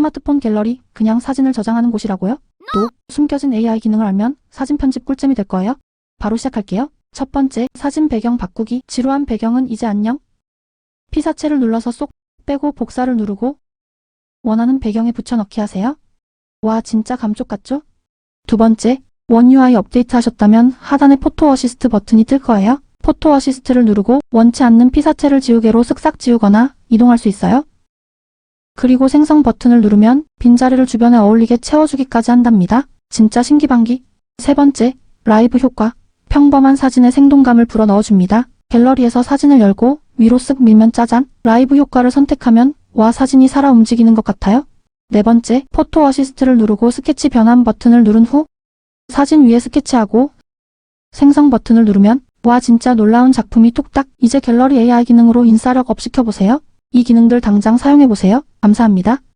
스마트폰 갤러리 그냥 사진을 저장하는 곳이라고요? 또 숨겨진 AI 기능을 알면 사진 편집 꿀잼이 될 거예요. 바로 시작할게요. 첫 번째, 사진 배경 바꾸기. 지루한 배경은 이제 안녕. 피사체를 눌러서 쏙 빼고 복사를 누르고 원하는 배경에 붙여넣기 하세요. 와, 진짜 감쪽 같죠? 두 번째, 원 UI 업데이트 하셨다면 하단에 포토 어시스트 버튼이 뜰 거예요. 포토 어시스트를 누르고 원치 않는 피사체를 지우개로 쓱싹 지우거나 이동할 수 있어요. 그리고 생성 버튼을 누르면 빈자리를 주변에 어울리게 채워주기까지 한답니다. 진짜 신기방기. 세 번째, 라이브 효과. 평범한 사진에 생동감을 불어 넣어줍니다. 갤러리에서 사진을 열고 위로 쓱 밀면 짜잔. 라이브 효과를 선택하면 와 사진이 살아 움직이는 것 같아요. 네 번째, 포토 어시스트를 누르고 스케치 변환 버튼을 누른 후 사진 위에 스케치하고 생성 버튼을 누르면 와 진짜 놀라운 작품이 뚝딱 이제 갤러리 AI 기능으로 인싸력 업 시켜보세요. 이 기능들 당장 사용해보세요. 감사합니다.